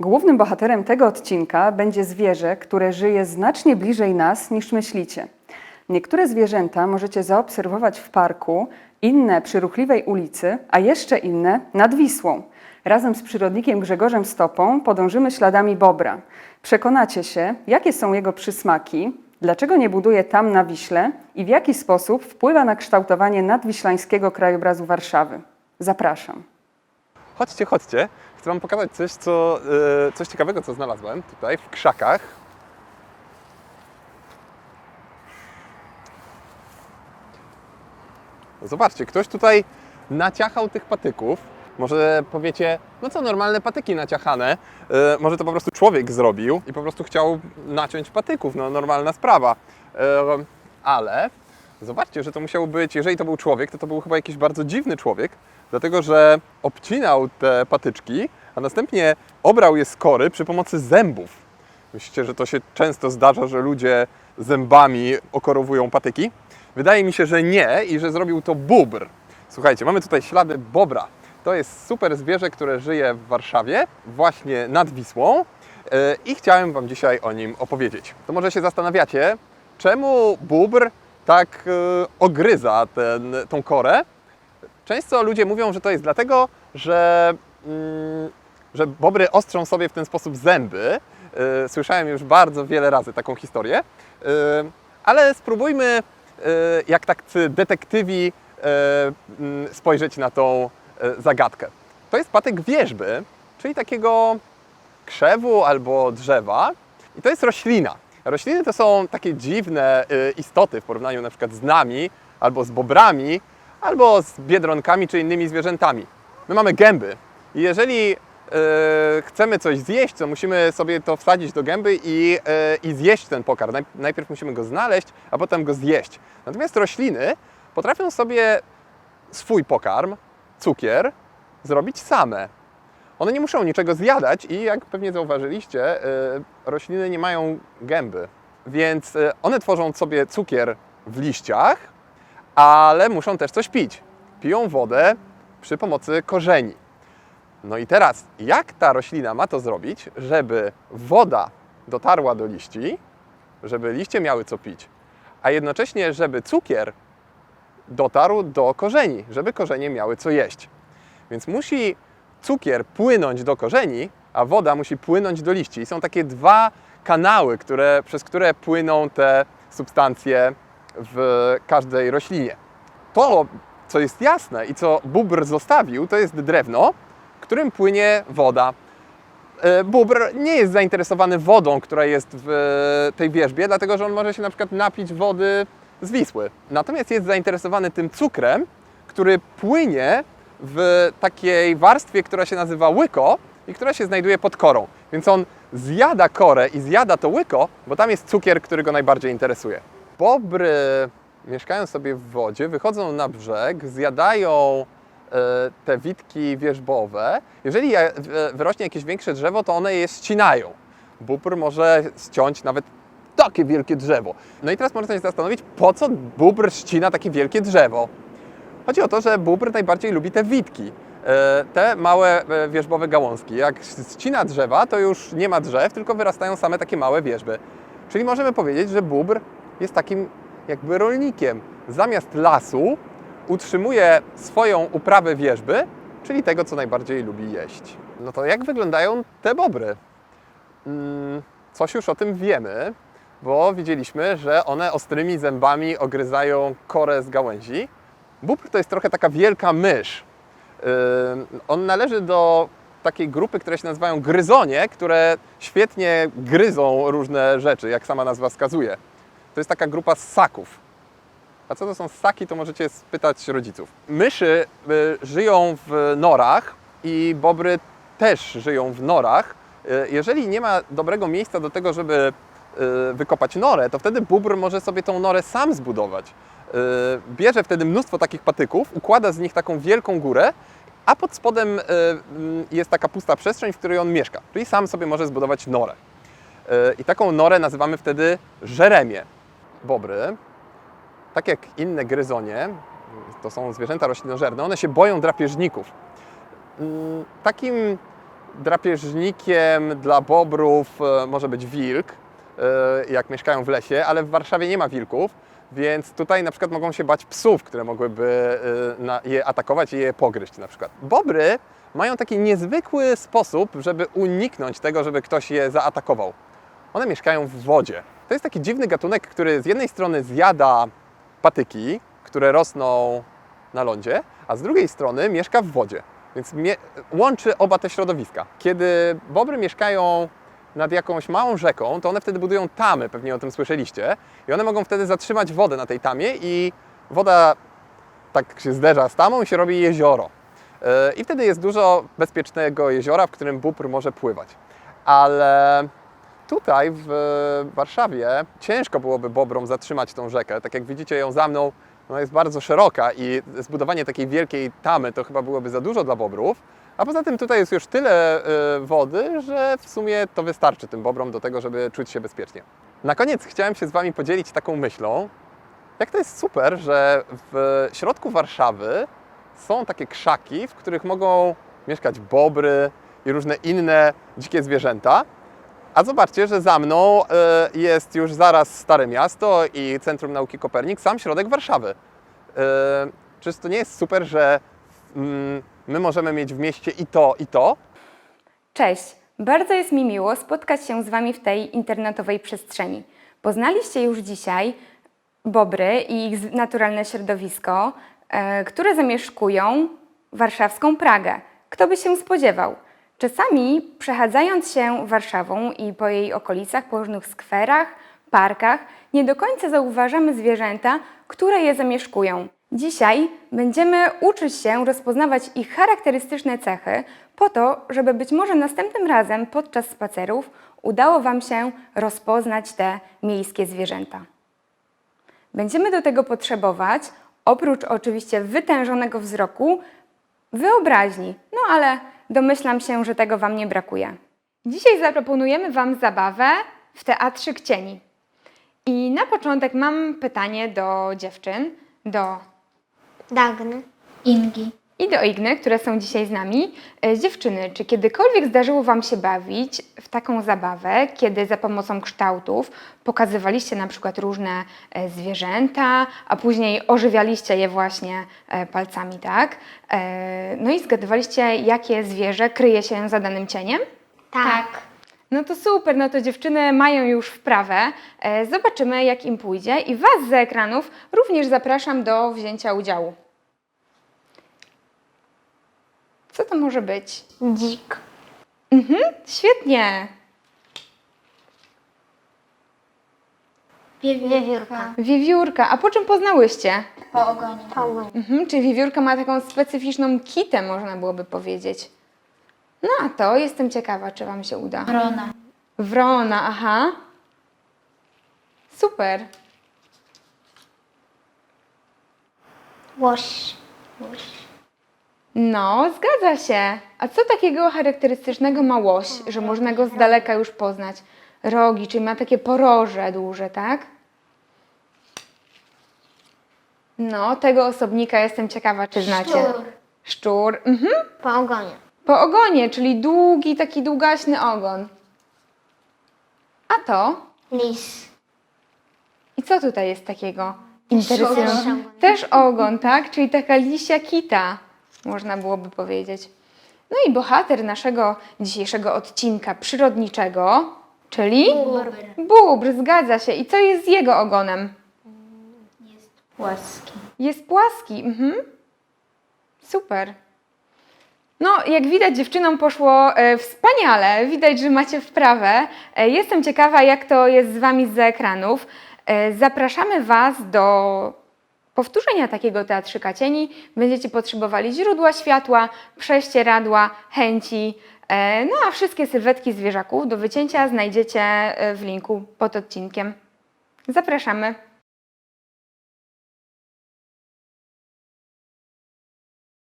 Głównym bohaterem tego odcinka będzie zwierzę, które żyje znacznie bliżej nas niż myślicie. Niektóre zwierzęta możecie zaobserwować w parku, inne przy ruchliwej ulicy, a jeszcze inne nad Wisłą. Razem z przyrodnikiem Grzegorzem Stopą podążymy śladami bobra. Przekonacie się, jakie są jego przysmaki, dlaczego nie buduje tam na Wiśle i w jaki sposób wpływa na kształtowanie nadwiślańskiego krajobrazu Warszawy. Zapraszam. Chodźcie, chodźcie. Chcę Wam pokazać coś, co, e, coś ciekawego, co znalazłem tutaj w krzakach. Zobaczcie, ktoś tutaj naciachał tych patyków. Może powiecie, no co, normalne patyki naciachane. E, może to po prostu człowiek zrobił i po prostu chciał naciąć patyków. No, normalna sprawa. E, ale zobaczcie, że to musiał być, jeżeli to był człowiek, to to był chyba jakiś bardzo dziwny człowiek, dlatego że obcinał te patyczki, a następnie obrał je z kory przy pomocy zębów. Myślicie, że to się często zdarza, że ludzie zębami okorowują patyki? Wydaje mi się, że nie i że zrobił to bóbr. Słuchajcie, mamy tutaj ślady bobra. To jest super zwierzę, które żyje w Warszawie, właśnie nad Wisłą yy, i chciałem Wam dzisiaj o nim opowiedzieć. To może się zastanawiacie, czemu bóbr tak yy, ogryza ten, tą korę? Często ludzie mówią, że to jest dlatego, że, mm, że bobry ostrzą sobie w ten sposób zęby. Yy, Słyszałem już bardzo wiele razy taką historię, Yy, ale spróbujmy, yy, jak tacy detektywi, mm, spojrzeć na tą zagadkę. To jest patyk wierzby, czyli takiego krzewu albo drzewa i to jest roślina. Rośliny to są takie dziwne y, istoty w porównaniu na przykład z nami, albo z bobrami, albo z biedronkami czy innymi zwierzętami. My mamy gęby i jeżeli y, chcemy coś zjeść, to musimy sobie to wsadzić do gęby i, y, i zjeść ten pokarm. Najp- Najpierw musimy go znaleźć, a potem go zjeść. Natomiast rośliny potrafią sobie swój pokarm, cukier, zrobić same. One nie muszą niczego zjadać i jak pewnie zauważyliście, y, rośliny nie mają gęby. Więc one tworzą sobie cukier w liściach, ale muszą też coś pić. Piją wodę przy pomocy korzeni. No i teraz, jak ta roślina ma to zrobić, żeby woda dotarła do liści, żeby liście miały co pić, a jednocześnie, żeby cukier dotarł do korzeni, żeby korzenie miały co jeść. Więc musi cukier płynąć do korzeni, a woda musi płynąć do liści. I są takie dwa kanały, które, przez które płyną te substancje w każdej roślinie. To, co jest jasne i co bóbr zostawił, to jest drewno, którym płynie woda. E, Bóbr nie jest zainteresowany wodą, która jest w tej wierzbie, dlatego że on może się na przykład napić wody z Wisły. Natomiast jest zainteresowany tym cukrem, który płynie w takiej warstwie, która się nazywa łyko i która się znajduje pod korą. Więc on zjada korę i zjada to łyko, bo tam jest cukier, który go najbardziej interesuje. Bobry mieszkają sobie w wodzie, wychodzą na brzeg, zjadają e, te witki wierzbowe. Jeżeli je- w- wyrośnie jakieś większe drzewo, to one je ścinają. Bóbr może ściąć nawet takie wielkie drzewo. No i teraz można się zastanowić, po co bóbr ścina takie wielkie drzewo? Chodzi o to, że bóbr najbardziej lubi te witki. E, Te małe e, wierzbowe gałązki. Jak ścina drzewa, to już nie ma drzew, tylko wyrastają same takie małe wierzby. Czyli możemy powiedzieć, że bóbr jest takim jakby rolnikiem. Zamiast lasu utrzymuje swoją uprawę wierzby, czyli tego, co najbardziej lubi jeść. No to jak wyglądają te bobry? Mm, Coś już o tym wiemy, bo widzieliśmy, że one ostrymi zębami ogryzają korę z gałęzi. Bóbr to jest trochę taka wielka mysz. Yy, On należy do takiej grupy, które się nazywają gryzonie, które świetnie gryzą różne rzeczy, jak sama nazwa wskazuje. To jest taka grupa ssaków. A co to są ssaki, to możecie spytać rodziców. Myszy y, żyją w norach i bobry też żyją w norach. Y, Jeżeli nie ma dobrego miejsca do tego, żeby y, wykopać norę, to wtedy bóbr może sobie tą norę sam zbudować. Bierze wtedy mnóstwo takich patyków, układa z nich taką wielką górę, a pod spodem jest taka pusta przestrzeń, w której on mieszka. Czyli sam sobie może zbudować norę. I taką norę nazywamy wtedy żeremię. Bobry, tak jak inne gryzonie, to są zwierzęta roślinożerne, one się boją drapieżników. Mm, Takim drapieżnikiem dla bobrów e, może być wilk, e, jak mieszkają w lesie, ale w Warszawie nie ma wilków, więc tutaj na przykład mogą się bać psów, które mogłyby e, je atakować i je pogryźć na przykład. Bobry mają taki niezwykły sposób, żeby uniknąć tego, żeby ktoś je zaatakował. One mieszkają w wodzie. To jest taki dziwny gatunek, który z jednej strony zjada patyki, które rosną na lądzie, a z drugiej strony mieszka w wodzie. Więc łączy oba te środowiska. Kiedy bobry mieszkają nad jakąś małą rzeką, to one wtedy budują tamy, pewnie o tym słyszeliście, i one mogą wtedy zatrzymać wodę na tej tamie i woda tak się zderza z tamą i się robi jezioro. Yy, I wtedy jest dużo bezpiecznego jeziora, w którym bóbr może pływać. Ale tutaj w Warszawie ciężko byłoby bobrom zatrzymać tą rzekę. Tak jak widzicie ją za mną, ona jest bardzo szeroka i zbudowanie takiej wielkiej tamy to chyba byłoby za dużo dla bobrów. A poza tym tutaj jest już tyle y, wody, że w sumie to wystarczy tym bobrom do tego, żeby czuć się bezpiecznie. Na koniec chciałem się z Wami podzielić taką myślą, jak to jest super, że w środku Warszawy są takie krzaki, w których mogą mieszkać bobry i różne inne dzikie zwierzęta. A zobaczcie, że za mną e, jest już zaraz Stare Miasto i Centrum Nauki Kopernik, sam środek Warszawy. E, Czyż to nie jest super, że mm, my możemy mieć w mieście i to, i to? Cześć! Bardzo jest mi miło spotkać się z Wami w tej internetowej przestrzeni. Poznaliście już dzisiaj bobry i ich naturalne środowisko, e, które zamieszkują warszawską Pragę. Kto by się spodziewał? Czasami przechadzając się Warszawą i po jej okolicach, po różnych skwerach, parkach, nie do końca zauważamy zwierzęta, które je zamieszkują. Dzisiaj będziemy uczyć się rozpoznawać ich charakterystyczne cechy, po to, żeby być może następnym razem podczas spacerów udało Wam się rozpoznać te miejskie zwierzęta. Będziemy do tego potrzebować, oprócz oczywiście wytężonego wzroku, wyobraźni. No ale domyślam się, że tego Wam nie brakuje. Dzisiaj zaproponujemy Wam zabawę w Teatrzyk Cieni. I na początek mam pytanie do dziewczyn, do Dagny. Ingi. I do Igny, które są dzisiaj z nami. E, Dziewczyny, czy kiedykolwiek zdarzyło Wam się bawić w taką zabawę, kiedy za pomocą kształtów pokazywaliście na przykład różne e, zwierzęta, a później ożywialiście je właśnie e, palcami, tak? No i zgadywaliście, jakie zwierzę kryje się za danym cieniem? Tak. No to super, no to dziewczyny mają już wprawę. Zobaczymy, jak im pójdzie. I Was z ekranów również zapraszam do wzięcia udziału. Co to może być? Dzik. Świetnie! Wiewiórka. Wiewiórka. A po czym poznałyście? Po ogonie. Po ogonie. Mhm, czy wiewiórka ma taką specyficzną kitę, można byłoby powiedzieć. No a to jestem ciekawa, czy Wam się uda. Wrona. Wrona, aha. Super. Łoś. Łoś. No, zgadza się. A co takiego charakterystycznego ma łoś, że można go z daleka już poznać? Rogi, czyli ma takie poroże duże, tak? No, tego osobnika jestem ciekawa, czy znacie. Szczur. Szczur. Mhm. Po ogonie. Po ogonie, czyli długi, taki długaśny ogon. A to? Lis. I co tutaj jest takiego interesującego? Też ogon, tak? Czyli taka lisia kita, można byłoby powiedzieć. No i bohater naszego dzisiejszego odcinka przyrodniczego, czyli Bubr. bubr, zgadza się. I co jest z jego ogonem? Jest płaski. Jest płaski. Mhm. Super. No, jak widać, dziewczynom poszło e, wspaniale. Widać, że macie wprawę. E, jestem ciekawa, jak to jest z Wami z ekranów. E, zapraszamy Was do powtórzenia takiego teatrzyka cieni. Będziecie potrzebowali źródła światła, prześcieradła, chęci. E, no a wszystkie sylwetki zwierzaków do wycięcia znajdziecie e, w linku pod odcinkiem. Zapraszamy.